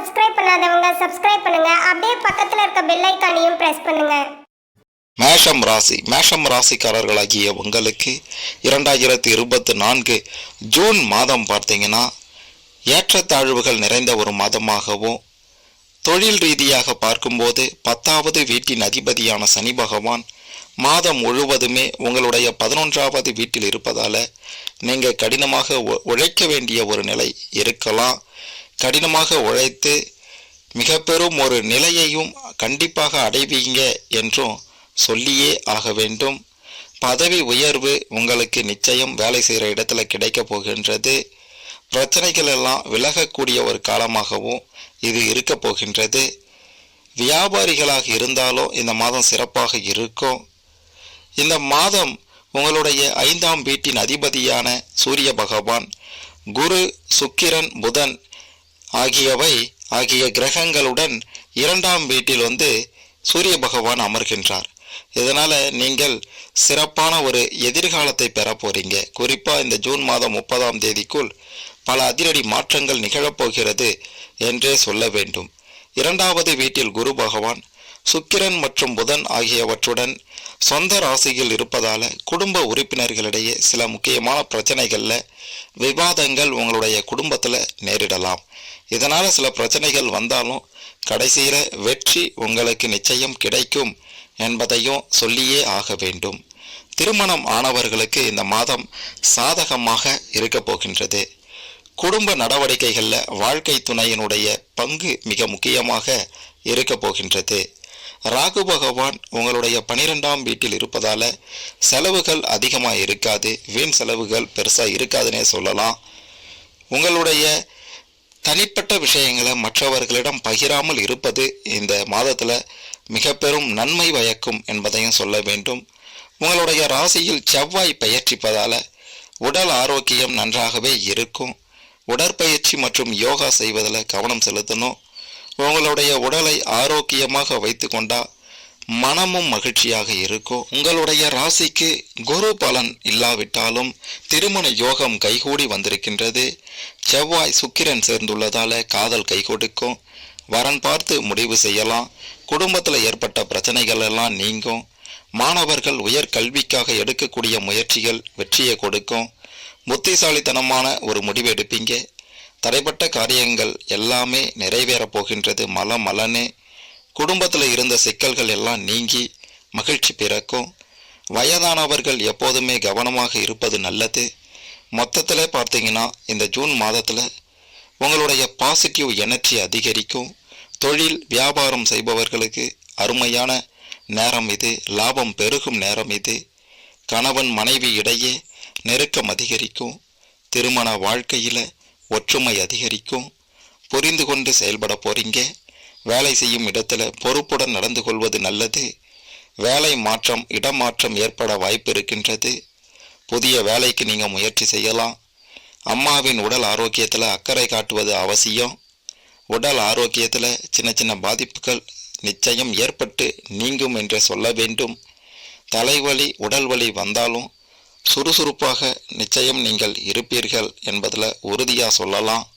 Subscribe பண்ணாதவங்க subscribe பண்ணுங்க. அப்படியே பக்கத்துல இருக்க பெல் ஐக்கானையும் பிரஸ் பண்ணுங்க. மேஷம் ராசி மேஷம் ராசிக்காரர்களாகிய உங்களுக்கு இரண்டாயிரத்தி இருபத்தி நான்கு ஜூன் மாதம் பார்த்தீங்கன்னா ஏற்றத்தாழ்வுகள் நிறைந்த ஒரு மாதமாகவும் தொழில் ரீதியாக பார்க்கும்போது பத்தாவது வீட்டின் அதிபதியான சனி பகவான் மாதம் முழுவதுமே உங்களுடைய பதினொன்றாவது வீட்டில் இருப்பதால் நீங்கள் கடினமாக உ- உழைக்க வேண்டிய ஒரு நிலை இருக்கலாம். கடினமாக உழைத்து மிக பெரும் ஒரு நிலையையும் கண்டிப்பாக அடைவீங்க என்றும் சொல்லியே ஆக வேண்டும். பதவி உயர்வு உங்களுக்கு நிச்சயம் வேலை செய்கிற இடத்துல கிடைக்க போகின்றது. பிரச்சனைகள் எல்லாம் விலகக்கூடிய ஒரு காலமாகவும் இது இருக்க போகின்றது. வியாபாரிகளாக இருந்தாலும் இந்த மாதம் சிறப்பாக இருக்கும். இந்த மாதம் உங்களுடைய ஐந்தாம் வீட்டின் அதிபதியான சூரிய பகவான் குரு சுக்கிரன் புதன் ஆகியவை ஆகிய கிரகங்களுடன் இரண்டாம் வீட்டில் வந்து சூரிய பகவான் அமர்கின்றார். இதனால் நீங்கள் சிறப்பான ஒரு எதிர்காலத்தை பெற போறீங்க. குறிப்பாக இந்த ஜூன் மாதம் முப்பதாம் தேதிக்குள் பல அதிரடி மாற்றங்கள் நிகழப்போகிறது என்றே சொல்ல வேண்டும். இரண்டாவது வீட்டில் குரு பகவான் சுக்கிரன் மற்றும் புதன் ஆகியவற்றுடன் சொந்த ராசியில் இருப்பதால் குடும்ப உறுப்பினர்களிடையே சில முக்கியமான பிரச்சனைகளில் விவாதங்கள் உங்களுடைய குடும்பத்தில் நேரிடலாம். இதனால் சில பிரச்சனைகள் வந்தாலும் கடைசியில் வெற்றி உங்களுக்கு நிச்சயம் கிடைக்கும் என்பதையும் சொல்லியே ஆக வேண்டும். திருமணம் ஆனவர்களுக்கு இந்த மாதம் சாதகமாக இருக்க போகின்றது. குடும்ப நடவடிக்கைகளில் வாழ்க்கை துணையினுடைய பங்கு மிக முக்கியமாக இருக்க போகின்றது. ராகு பகவான் உங்களுடைய பனிரெண்டாம் வீட்டில் இருப்பதால் செலவுகள் அதிகமாக இருக்காது. வீண் செலவுகள் பெருசாக இருக்காதுன்னே சொல்லலாம். உங்களுடைய தனிப்பட்ட விஷயங்களை மற்றவர்களிடம் பகிராமல் இருப்பது இந்த மாதத்தில் மிக பெரும் நன்மை வயக்கும் என்பதையும் சொல்ல வேண்டும். உங்களுடைய ராசியில் செவ்வாய் பயிற்சிப்பதால் உடல் ஆரோக்கியம் நன்றாகவே இருக்கும். உடற்பயிற்சி மற்றும் யோகா செய்வதில் கவனம் செலுத்தணும். உங்களுடைய உடலை ஆரோக்கியமாக வைத்துக்கொண்டா மனமும் மகிழ்ச்சியாக இருக்கும் உங்களுடைய ராசிக்கு குரு பலன் இல்லாவிட்டாலும் திருமண யோகம் கைகூடி வந்திருக்கின்றது. செவ்வாய் சுக்கிரன் சேர்ந்துள்ளதால காதல் கை கொடுக்கும் வரன் பார்த்து முடிவு செய்யலாம். குடும்பத்தில் ஏற்பட்ட பிரச்சனைகள் எல்லாம் நீங்கும். மாணவர்கள் உயர் கல்விக்காக எடுக்கக்கூடிய முயற்சிகள் வெற்றியை கொடுக்கும். புத்திசாலித்தனமான ஒரு முடிவு எடுப்பீங்க. தடைப்பட்ட காரியங்கள் எல்லாமே நிறைவேறப் போகின்றது மல மலனே குடும்பத்தில் இருந்த சிக்கல்கள் எல்லாம் நீங்கி மகிழ்ச்சி பிறக்கும். வயதானவர்கள் எப்போதுமே கவனமாக இருப்பது நல்லது. மொத்தத்தில் பார்த்தீங்கன்னா இந்த ஜூன் மாதத்தில் உங்களுடைய பாசிட்டிவ் எனர்ஜி அதிகரிக்கும். தொழில் வியாபாரம் செய்பவர்களுக்கு அருமையான நேரம் இது. லாபம் பெருகும் நேரம் இது. கணவன் மனைவி இடையே நெருக்கம் அதிகரிக்கும். திருமண வாழ்க்கையில் ஒற்றுமை அதிகரிக்கும். புரிந்து கொண்டு செயல்பட போகிறீங்க வேலை செய்யும் இடத்துல பொறுப்புடன் நடந்து கொள்வது நல்லது. வேலை மாற்றம் இடமாற்றம் ஏற்பட வாய்ப்பு இருக்கின்றது புதிய வேலைக்கு நீங்கள் முயற்சி செய்யலாம். அம்மாவின் உடல் ஆரோக்கியத்தில் அக்கறை காட்டுவது அவசியம். உடல் ஆரோக்கியத்தில் சின்ன சின்ன பாதிப்புகள் நிச்சயம் ஏற்பட்டு நீங்கும் என்று சொல்ல வேண்டும். தலைவலி உடல் வலி வந்தாலும் சுறுசுறுப்பாக நிச்சயம் நீங்கள் இருப்பீர்கள் என்பதில் உறுதியாக சொல்லலாம்.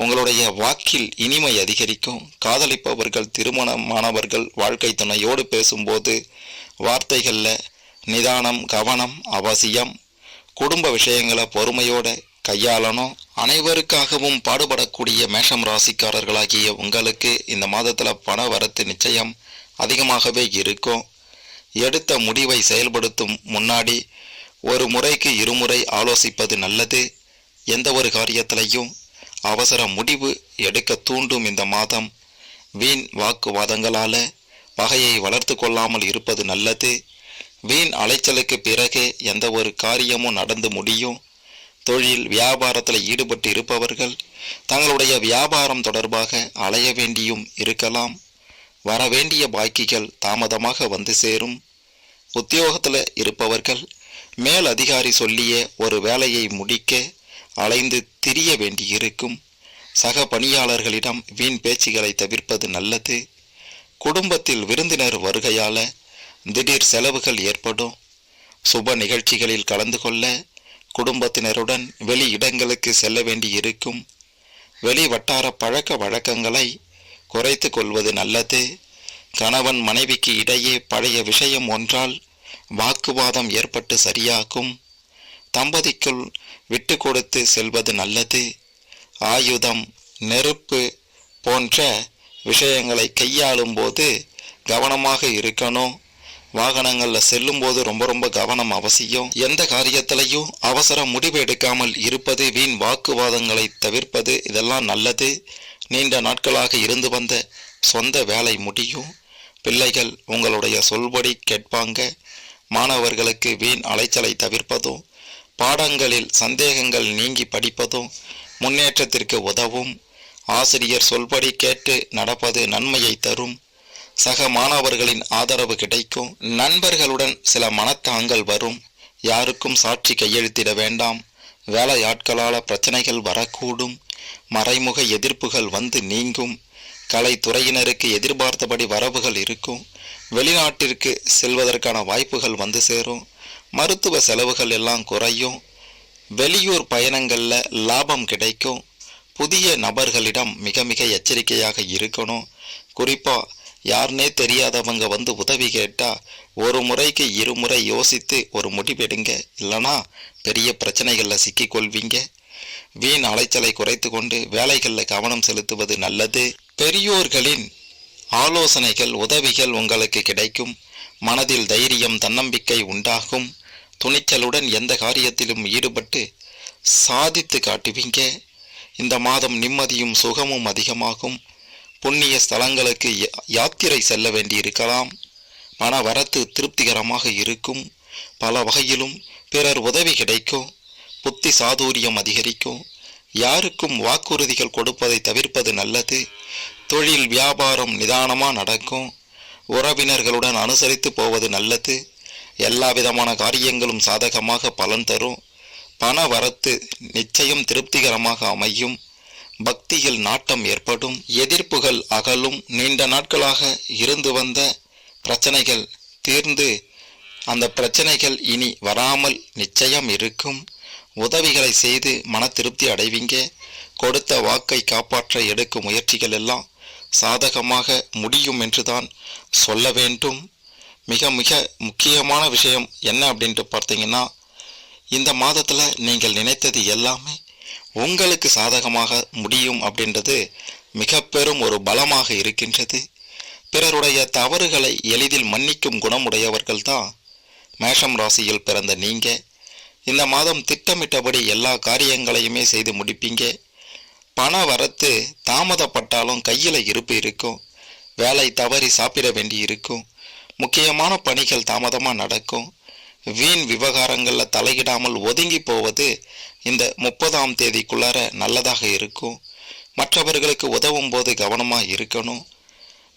உங்களுடைய வாக்கில் இனிமை அதிகரிக்கும். காதலிப்பவர்கள் திருமணமானவர்கள் வாழ்க்கை துணையோடு பேசும்போது வார்த்தைகளில் நிதானம் கவனம் அவசியம் குடும்ப விஷயங்களை பொறுமையோட கையாளணும். அனைவருக்காகவும் பாடுபடக்கூடிய மேஷம் ராசிக்காரர்களாகிய உங்களுக்கு இந்த மாதத்தில் பண வரத்து நிச்சயம் அதிகமாகவே இருக்கும். எடுத்த முடிவை செயல்படுத்தும் முன்னாடி ஒரு முறைக்கு இருமுறை ஆலோசிப்பது நல்லது. எந்த ஒரு காரியத்திலையும் அவசர முடிவு எடுக்க தூண்டும் இந்த மாதம். வீண் வாக்குவாதங்களால பகையை வளர்த்து கொள்ளாமல் இருப்பது நல்லது. வீண் அலைச்சலுக்கு பிறகு எந்த ஒரு காரியமும் நடந்து முடியும். தொழில் வியாபாரத்தில் ஈடுபட்டு இருப்பவர்கள் தங்களுடைய வியாபாரம் தொடர்பாக அலைய வேண்டியும் இருக்கலாம். வரவேண்டிய பாக்கிகள் தாமதமாக வந்து சேரும். உத்தியோகத்தில் இருப்பவர்கள் மேல் அதிகாரி சொல்லிய ஒரு வேலையை முடிக்க அலைந்து திரிய வேண்டியிருக்கும். சக பணியாளர்களிடம் வீண் பேச்சுகளை தவிர்ப்பது நல்லது. குடும்பத்தில் விருந்தினர் வருகையால் திடீர் செலவுகள் ஏற்படும். சுப நிகழ்ச்சிகளில் கலந்து கொள்ள குடும்பத்தினருடன் வெளி இடங்களுக்கு செல்ல வேண்டியிருக்கும். வெளி வட்டார பழக்க வழக்கங்களை குறைத்து கொள்வது நல்லது. கணவன் மனைவிக்கு இடையே பழைய விஷயம் ஒன்றால் வாக்குவாதம் ஏற்பட்டு சரியாகும். தம்பதிக்குள் விட்டு கொடுத்து செல்வது நல்லது. ஆயுதம் நெருப்பு போன்ற விஷயங்களை கையாளும் போது கவனமாக இருக்கணும். வாகனங்களில் செல்லும்போது ரொம்ப ரொம்ப கவனம் அவசியம். எந்த காரியத்திலையும் அவசர முடிவு எடுக்காமல் இருப்பது வீண் வாக்குவாதங்களை தவிர்ப்பது இதெல்லாம் நல்லது. நீண்ட நாட்களாக இருந்து வந்த சொந்த வேலை முடியும். பிள்ளைகள் உங்களுடைய சொல்படி கேட்பாங்க. மாணவர்களுக்கு வீண் அலைச்சலை தவிர்ப்பதும் பாடங்களில் சந்தேகங்கள் நீங்கி படிப்பதும் முன்னேற்றத்திற்கு உதவும். ஆசிரியர் சொல்படி கேட்டு நடப்பது நன்மையை தரும். சக மாணவர்களின் ஆதரவு கிடைக்கும். நண்பர்களுடன் சில மனத்தாங்கள் வரும். யாருக்கும் சாட்சி கையெழுத்திட வேண்டாம். வேலையாட்களால பிரச்சனைகள் வரக்கூடும். மறைமுக எதிர்ப்புகள் வந்து நீங்கும். கலைத்துறையினருக்கு எதிர்பார்த்தபடி வரவுகள் இருக்கும். வெளிநாட்டிற்கு செல்வதற்கான வாய்ப்புகள் வந்து சேரும். மருத்துவ செலவுகள் எல்லாம் குறையும். வெளியூர் பயணங்களில் லாபம் கிடைக்கும். புதிய நபர்களிடம் மிக மிக எச்சரிக்கையாக இருக்கணும். குறிப்பாக யாருனே தெரியாதவங்க வந்து உதவி கேட்டால் ஒரு முறைக்கு இருமுறை யோசித்து ஒரு முடிவெடுங்க இல்லைனா பெரிய பிரச்சனைகளில் சிக்கிக்கொள்வீங்க வீண் அலைச்சலை குறைத்து கொண்டு வேலைகளில் கவனம் செலுத்துவது நல்லது. பெரியோர்களின் ஆலோசனைகள் உதவிகள் உங்களுக்கு கிடைக்கும். மனதில் தைரியம் தன்னம்பிக்கை உண்டாகும். துணிச்சலுடன் எந்த காரியத்திலும் ஈடுபட்டு சாதித்து காட்டுவீங்க. இந்த மாதம் நிம்மதியும் சுகமும் அதிகமாகும். புண்ணிய ஸ்தலங்களுக்கு யா- யாத்திரை செல்ல வேண்டியிருக்கலாம். மன வரத்து திருப்திகரமாக இருக்கும். பல வகையிலும் பிறர் உதவி கிடைக்கும். புத்தி சாதுரியம் அதிகரிக்கும். யாருக்கும் வாக்குறுதிகள் கொடுப்பதை தவிர்ப்பது நல்லது. தொழில் வியாபாரம் நிதானமாக நடக்கும். உறவினர்களுடன் அனுசரித்து போவது நல்லது. எல்லா விதமான காரியங்களும் சாதகமாக பலன் தரும். பண வரத்து நிச்சயம் திருப்திகரமாக அமையும். பக்தியில் நாட்டம் ஏற்படும். எதிர்ப்புகள் அகலும். நீண்ட நாட்களாக இருந்து வந்த பிரச்சனைகள் தீர்ந்து அந்த பிரச்சனைகள் இனி வராமல் நிச்சயம் இருக்கும். உதவிகளை செய்து மன திருப்தி அடைவீங்க. கொடுத்த வாக்கை காப்பாற்ற எடுக்கும் முயற்சிகள் எல்லாம் சாதகமாக முடியும் என்றுதான் சொல்ல வேண்டும். மிக மிக முக்கியமான விஷயம் என்ன அப்படின்ட்டு பார்த்தீங்கன்னா இந்த மாதத்தில் நீங்கள் நினைத்தது எல்லாமே உங்களுக்கு சாதகமாக முடியும் அப்படின்றது மிக பெரும் ஒரு பலமாக இருக்கின்றது. பிறருடைய தவறுகளை எளிதில் மன்னிக்கும் குணமுடையவர்கள் தான் மேஷம் ராசியில் பிறந்த நீங்கள் இந்த மாதம் திட்டமிட்டபடி எல்லா காரியங்களையுமே செய்து முடிப்பீங்க. பண வரத்து தாமதப்பட்டாலும் கையில் இருப்பு இருக்கும். வேலை தவறி சாப்பிட வேண்டி இருக்கும் முக்கியமான பணிகள் தாமதமாக நடக்கும். வீண் விவகாரங்களில் தலையிடாமல் ஒதுங்கி போவது இந்த முப்பதாம் தேதிக்குள்ளார நல்லதாக இருக்கும். மற்றவர்களுக்கு உதவும் போது கவனமாக இருக்கணும்.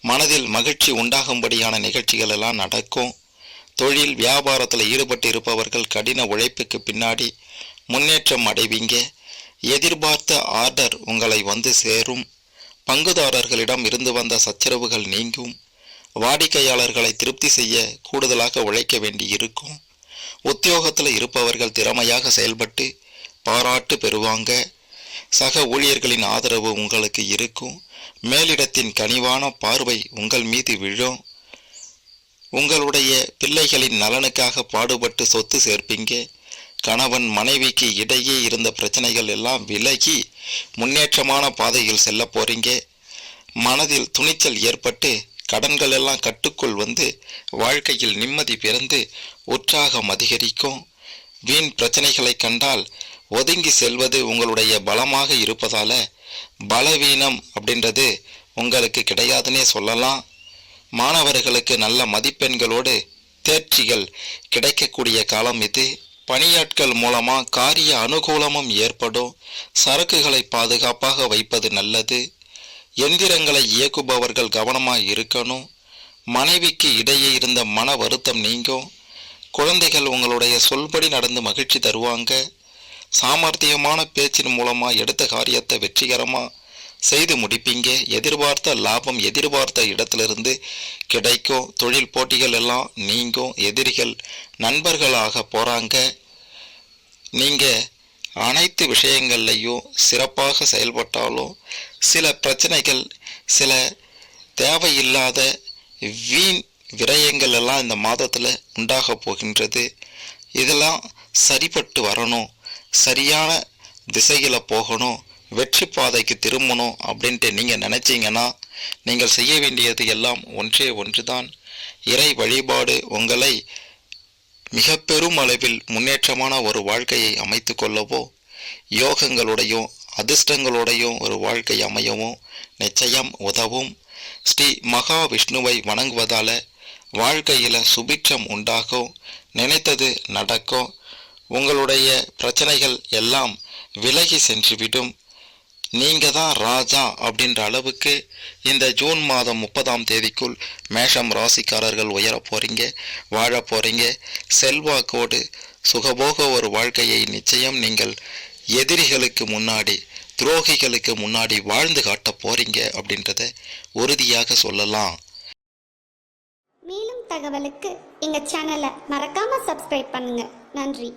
மனதில் மகிழ்ச்சி உண்டாகும்படியான நிகழ்ச்சிகள் எல்லாம் நடக்கும். தொழில் வியாபாரத்தில் ஈடுபட்டு இருப்பவர்கள் கடின உழைப்புக்கு பின்னாடி முன்னேற்றம் அடைவீங்க. எதிர்பார்த்த ஆர்டர் உங்களை வந்து சேரும். பங்குதாரர்களிடம் இருந்து வந்த சச்சரவுகள் நீங்கும். வாடிக்கையாளர்களை திருப்தி செய்ய கூடுதலாக உழைக்க வேண்டி இருக்கும் உத்தியோகத்தில் இருப்பவர்கள் திறமையாக செயல்பட்டு பாராட்டு பெறுவாங்க. சக ஊழியர்களின் ஆதரவு உங்களுக்கு இருக்கும். மேலிடத்தின் கனிவான பார்வை உங்கள் மீது விழும். உங்களுடைய பிள்ளைகளின் நலனுக்காக பாடுபட்டு சொத்து சேர்ப்பீங்க. கணவன் மனைவிக்கு இடையே இருந்த பிரச்சனைகள் எல்லாம் விலகி முன்னேற்றமான பாதையில் செல்ல போறீங்க. மனதில் துணிச்சல் ஏற்பட்டு கடன்கள் எல்லாம் கட்டுக்குள் வந்து வாழ்க்கையில் நிம்மதி பிறந்து உற்சாகம் அதிகரிக்கும். வீண் பிரச்சனைகளை கண்டால் ஒதுங்கி செல்வது உங்களுடைய பலமாக இருப்பதால பலவீனம் அப்படின்றது உங்களுக்கு கிடையாதுன்னே சொல்லலாம். மாணவர்களுக்கு நல்ல மதிப்பெண்களோடு தேர்ச்சிகள் கிடைக்கக்கூடிய காலம் இது. பணியாட்கள் மூலமாக காரிய அனுகூலமும் ஏற்படும். சரக்குகளை பாதுகாப்பாக வைப்பது நல்லது. எந்திரங்களை இயக்குபவர்கள் கவனமாக இருக்கணும். மனைவிக்கு இடையே இருந்த மன வருத்தம் நீங்கும். குழந்தைகள் உங்களுடைய சொல்படி நடந்து மகிழ்ச்சி தருவாங்க. சாமர்த்தியமான பேச்சின் மூலமா எடுத்த காரியத்தை வெற்றிகரமா செய்து முடிப்பீங்க. எதிர்பார்த்த லாபம் எதிர்பார்த்த இடத்திலிருந்து கிடைக்கும். தொழில் போட்டிகள் எல்லாம் நீங்கும். எதிரிகள் நண்பர்களாக போறாங்க. நீங்கள் அனைத்து விஷயங்கள்லையும் சிறப்பாக செயல்பட்டாலும் சில பிரச்சனைகள் சில தேவையில்லாத வீண் விரயங்கள் எல்லாம் இந்த மாதத்தில் உண்டாக போகின்றது. இதெல்லாம் சரிப்பட்டு வரணும் சரியான திசையில் போகணும் வெற்றி பாதைக்கு திரும்பணும் அப்படின்ட்டு நீங்கள் நினச்சிங்கன்னா நீங்கள் செய்ய வேண்டியது எல்லாம் ஒன்றே ஒன்றுதான். இறை வழிபாடு உங்களை மிக பெரும் அளவில் முன்னேற்றமான ஒரு வாழ்க்கையை அமைத்து கொள்ளவோ யோகங்களுடையும் அதிர்ஷ்டங்களுடையும் ஒரு வாழ்க்கை அமையவும் நிச்சயம் உதவும். ஸ்ரீ மகாவிஷ்ணுவை வணங்குவதால வாழ்க்கையில் சுபிட்சம் உண்டாகும் நினைத்தது நடக்கும். உங்களுடைய பிரச்சனைகள் எல்லாம் விலகி சென்றுவிடும். நீங்க தான் ராஜா அப்படின்ற அளவுக்கு இந்த ஜூன் மாதம் முப்பதாம் தேதிக்குள் மேஷம் ராசிக்காரர்கள் உயர போறீங்க வாழ போறீங்க. செல்வாக்கோடு சுகபோக ஒரு வாழ்க்கையை நிச்சயம் நீங்கள் எதிரிகளுக்கு முன்னாடி துரோகிகளுக்கு முன்னாடி வாழ்ந்து காட்ட போறீங்க அப்படின்றத உறுதியாக சொல்லலாம். மேலும் தகவலுக்கு எங்கள் சேனலை மறக்காமல் சப்ஸ்கிரைப் பண்ணுங்கள் நன்றி.